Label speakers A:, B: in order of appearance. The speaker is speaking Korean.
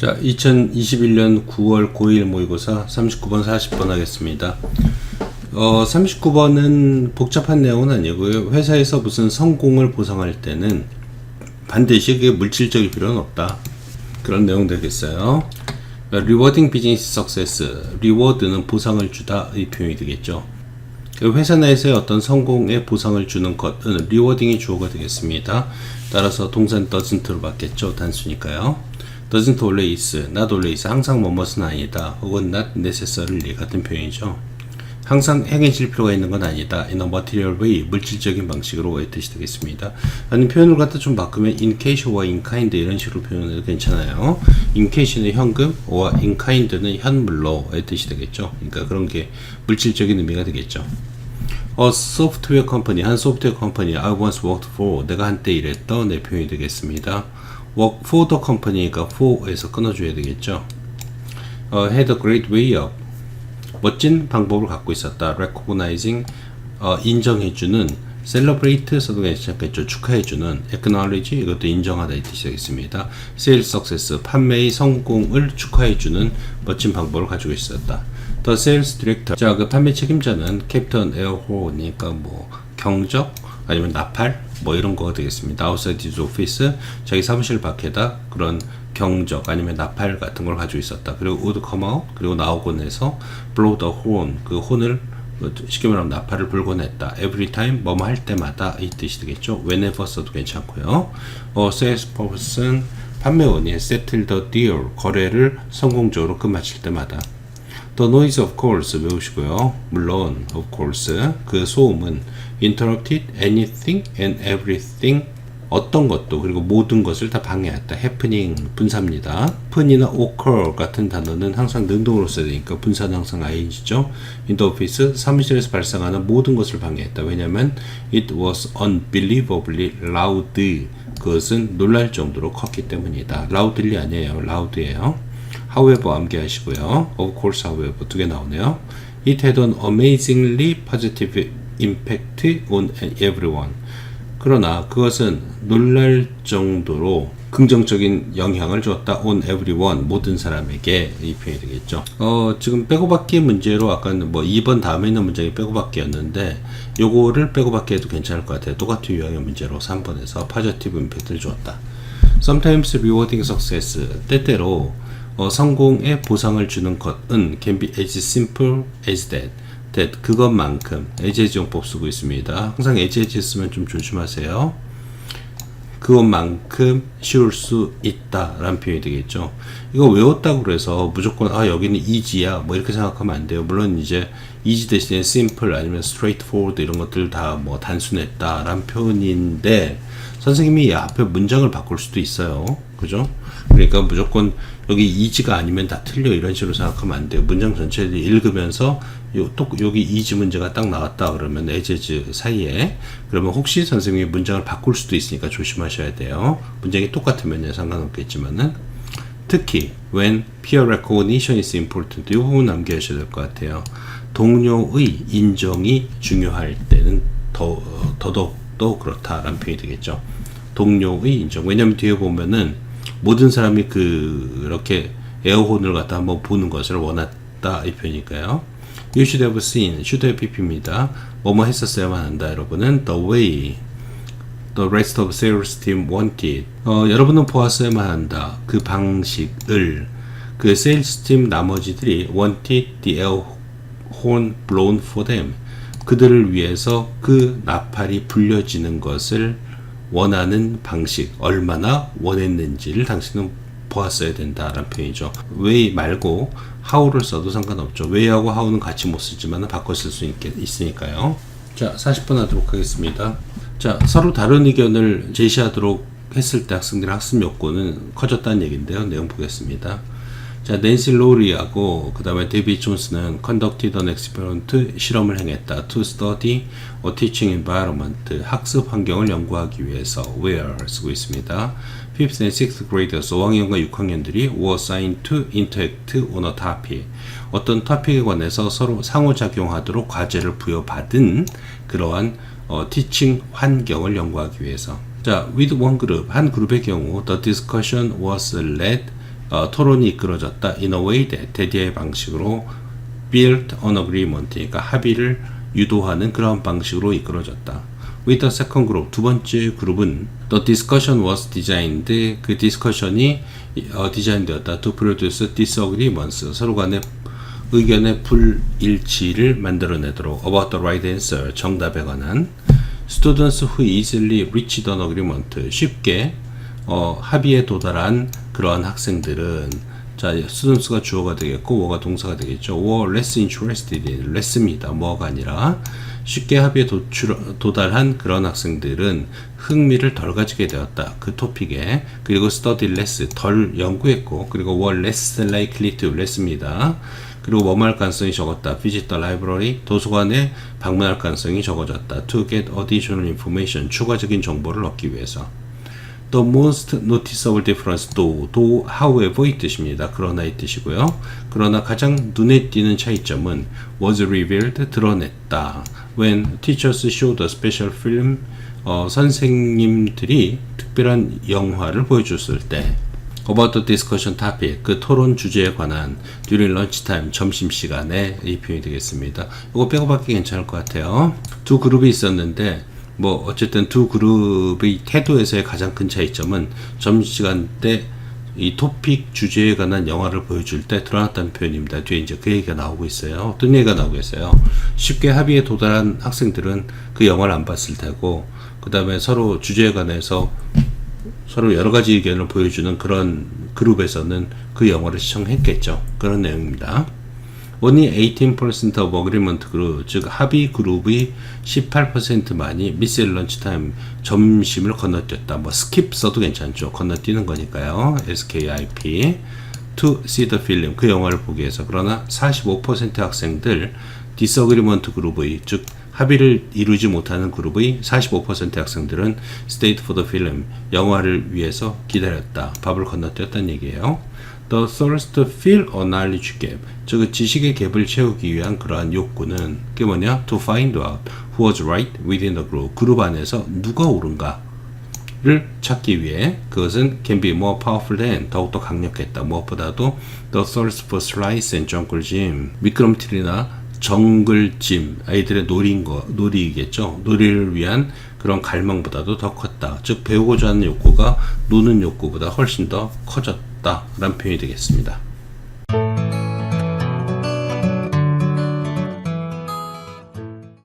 A: 자, 2021년 9월 9일 모의고사 39번, 40번 하겠습니다. 어, 39번은 복잡한 내용은 아니고요. 회사에서 무슨 성공을 보상할 때는 반드시 그게 물질적일 필요는 없다. 그런 내용 되겠어요. rewarding business success. reward는 보상을 주다 이 표현이 되겠죠. 그 회사 내에서의 어떤 성공에 보상을 주는 것은 rewarding이 주어가 되겠습니다. 따라서 동산 doesn't로 받겠죠. 단수니까요. Doesn't always, not always, 항상 뭐뭇은 아니다. 혹은 not necessarily 같은 표현이죠. 항상 행해질 필요가 있는 건 아니다. in a material way, 물질적인 방식으로의 뜻이 되겠습니다. 아니 표현을 갖다 좀 바꾸면 in cash와 in kind 이런 식으로 표현해도 괜찮아요. in cash는 현금, or in kind는 현물로의 뜻이 되겠죠. 그러니까 그런 게 물질적인 의미가 되겠죠. A software company, 한 소프트웨어 컴퍼니, I once worked for, 내가 한때 일했던 내 표현이 되겠습니다. Work for the company가 for에서 끊어줘야 되겠죠. Uh, had a great way of, 멋진 방법을 갖고 있었다. recognizing, 어, 인정해주는, celebrate 써도 괜찮겠죠. 축하해주는, acknowledge 이것도 인정하다 이 뜻이 되겠습니다. sales success, 판매의 성공을 축하해주는 멋진 방법을 가지고 있었다. The sales director, 자, 그 판매 책임자는 캡틴 에어호니까 뭐 경적 아니면 나팔 뭐 이런 거가 되겠습니다. outside his office, 자기 사무실 밖에다 그런 경적 아니면 나팔 같은 걸 가지고 있었다. 그리고 would come out 그리고 나오곤 해서 blow the horn 그 혼을 쉽게 말하면 나팔을 불곤 했다. every time 뭐뭐 할 때마다 이 뜻이 되겠죠. whenever 써도 괜찮고요. 어, salesperson 판매원이 settle the deal 거래를 성공적으로 끝마칠 때마다 The noise of course 외우시고요. 물론 of course 그 소음은 interrupted anything and everything 어떤 것도 그리고 모든 것을 다 방해했다. happening 분사입니다. happen이나 occur 같은 단어는 항상 능동으로 써야 되니까 분사는 항상 ing죠. in the office 사무실에서 발생하는 모든 것을 방해했다. 왜냐하면 it was unbelievably loud 그것은 놀랄 정도로 컸기 때문이다. loudly 아니에요. loud예요. however 암기하시고요. of course however 두 개 나오네요. It had an amazingly positive impact on everyone. 그러나 그것은 놀랄 정도로 긍정적인 영향을 줬다 on everyone 모든 사람에게 이 표현이 되겠죠. 어 지금 빼고받기 문제로 아까는 뭐 2번 다음에 있는 문장이 빼고받기였는데 요거를 빼고받기 해도 괜찮을 것 같아요. 똑같은 유형의 문제로 3번에서 positive impact를 주었다. Sometimes rewarding success 때때로 어, 성공에 보상을 주는 것은 can be as simple as that. That 그것만큼 에제지용법 쓰고 있습니다. 항상 에제지 쓰면 좀 조심하세요. 그것만큼 쉬울 수 있다 라는 표현이 되겠죠. 이거 외웠다고 그래서 무조건 아 여기는 easy야 뭐 이렇게 생각하면 안 돼요. 물론 이제 easy 대신에 simple 아니면 straightforward 이런 것들 다 뭐 단순했다 라는 표현인데 선생님이 이 앞에 문장을 바꿀 수도 있어요. 그죠? 그러니까 무조건 여기 이지가 아니면 다 틀려 이런 식으로 생각하면 안 돼요. 문장 전체를 읽으면서 요, 또 여기 이지 문제가 딱 나왔다 그러면 에제즈 사이에 그러면 혹시 선생님이 문장을 바꿀 수도 있으니까 조심하셔야 돼요. 문장이 똑같으면 상관없겠지만은 특히 when peer recognition is important 이 부분 남겨주셔야 될 것 같아요. 동료의 인정이 중요할 때는 더 더더욱 또 그렇다라는 표현이 되겠죠. 동료의 인정. 왜냐하면 뒤에 보면은 모든 사람이 그 이렇게 에어혼을 갖다 한번 보는 것을 원했다 이 표현이니까요. You should have seen, should have pp입니다. 뭐뭐 했었어야만 한다 여러분은 the way the rest of sales team wanted. 어, 여러분은 보았어야만 한다. 그 방식을 그 sales team 나머지들이 wanted the air horn blown for them. 그들을 위해서 그 나팔이 불려지는 것을 원하는 방식, 얼마나 원했는지를 당신은 보았어야 된다라는 표현이죠. 왜 말고 how를 써도 상관없죠. 왜하고 how는 같이 못 쓰지만 바꿔 쓸 수 있으니까요. 자, 40분 하도록 하겠습니다. 자, 서로 다른 의견을 제시하도록 했을 때 학생들의 학습 욕구는 커졌다는 얘기인데요. 내용 보겠습니다. 자, 낸시 로리하고 그 다음에 데이비 존스는 conducted an experiment 실험을 행했다. to study a teaching environment 학습 환경을 연구하기 위해서 where 쓰고 있습니다. 5th and 6th graders 5학년과 6학년들이 were assigned to interact on a topic 어떤 토픽에 관해서 서로 상호작용하도록 과제를 부여받은 그러한 어, 티칭 환경을 연구하기 위해서 자, with one group 한 그룹의 경우 the discussion was led 어, 토론이 이끌어졌다. In a way that 대디의 방식으로 built an agreement. 그러니까 합의를 유도하는 그런 방식으로 이끌어졌다. With the second group, 두 번째 그룹은 the discussion was designed. 그 디스커션이 어, 디자인되었다. To produce disagreements. 서로 간의 의견의 불일치를 만들어내도록 about the right answer. 정답에 관한 students who easily reached an agreement. 쉽게 어, 합의에 도달한 그러한 학생들은 자, students가 주어가 되겠고 뭐가 동사가 되겠죠. were less interested in less입니다. 뭐가 아니라 쉽게 합의에 도출, 도달한 그런 학생들은 흥미를 덜 가지게 되었다. 그 토픽에 그리고 study less 덜 연구했고 그리고 were less likely to less입니다. 그리고 뭐할 가능성이 적었다. visit the library 도서관에 방문할 가능성이 적어졌다. to get additional information 추가적인 정보를 얻기 위해서. The most noticeable difference 도, 도, however 이 뜻입니다. 그러나 이 뜻이고요. 그러나 가장 눈에 띄는 차이점은 was revealed 드러냈다. When teachers showed a special film 어, 선생님들이 특별한 영화를 보여줬을 때 about the discussion topic 그 토론 주제에 관한 during lunchtime 점심 시간에 이 표현이 되겠습니다. 이거 빼고 받기 괜찮을 것 같아요. 두 그룹이 있었는데 뭐 어쨌든 두 그룹의 태도에서의 가장 큰 차이점은 점심시간 때 이 토픽 주제에 관한 영화를 보여줄 때 드러났다는 표현입니다. 뒤에 이제 그 얘기가 나오고 있어요. 어떤 얘기가 나오고 있어요. 쉽게 합의에 도달한 학생들은 그 영화를 안 봤을 테고, 그 다음에 서로 주제에 관해서 서로 여러 가지 의견을 보여주는 그런 그룹에서는 그 영화를 시청했겠죠. 그런 내용입니다. Only 18% of agreement group, 즉 합의 그룹의 18%만이 miss lunch time 점심을 건너뛰었다. 뭐 skip 써도 괜찮죠. 건너뛰는 거니까요. SKIP to see the film 그 영화를 보기 위해서 그러나 45% 학생들 disagreement 그룹의 즉 합의를 이루지 못하는 그룹의 45% 학생들은 stayed for the film 영화를 위해서 기다렸다. 밥을 건너뛰었다는 얘기예요. The thirst to fill a knowledge gap. 즉 지식의 갭을 채우기 위한 그러한 욕구는 그게 뭐냐? To find out who was right within the group. 그룹 안에서 누가 옳은가? 를 찾기 위해 그것은 can be more powerful than 더욱더 강력했다. 무엇보다도 the thirst for slice and jungle gym 미끄럼틀이나 정글짐 아이들의 놀이인 거 놀이겠죠. 놀이를 위한 그런 갈망보다도 더 컸다. 즉 배우고자 하는 욕구가 노는 욕구보다 훨씬 더 커졌 다 라는 표현이 되겠습니다.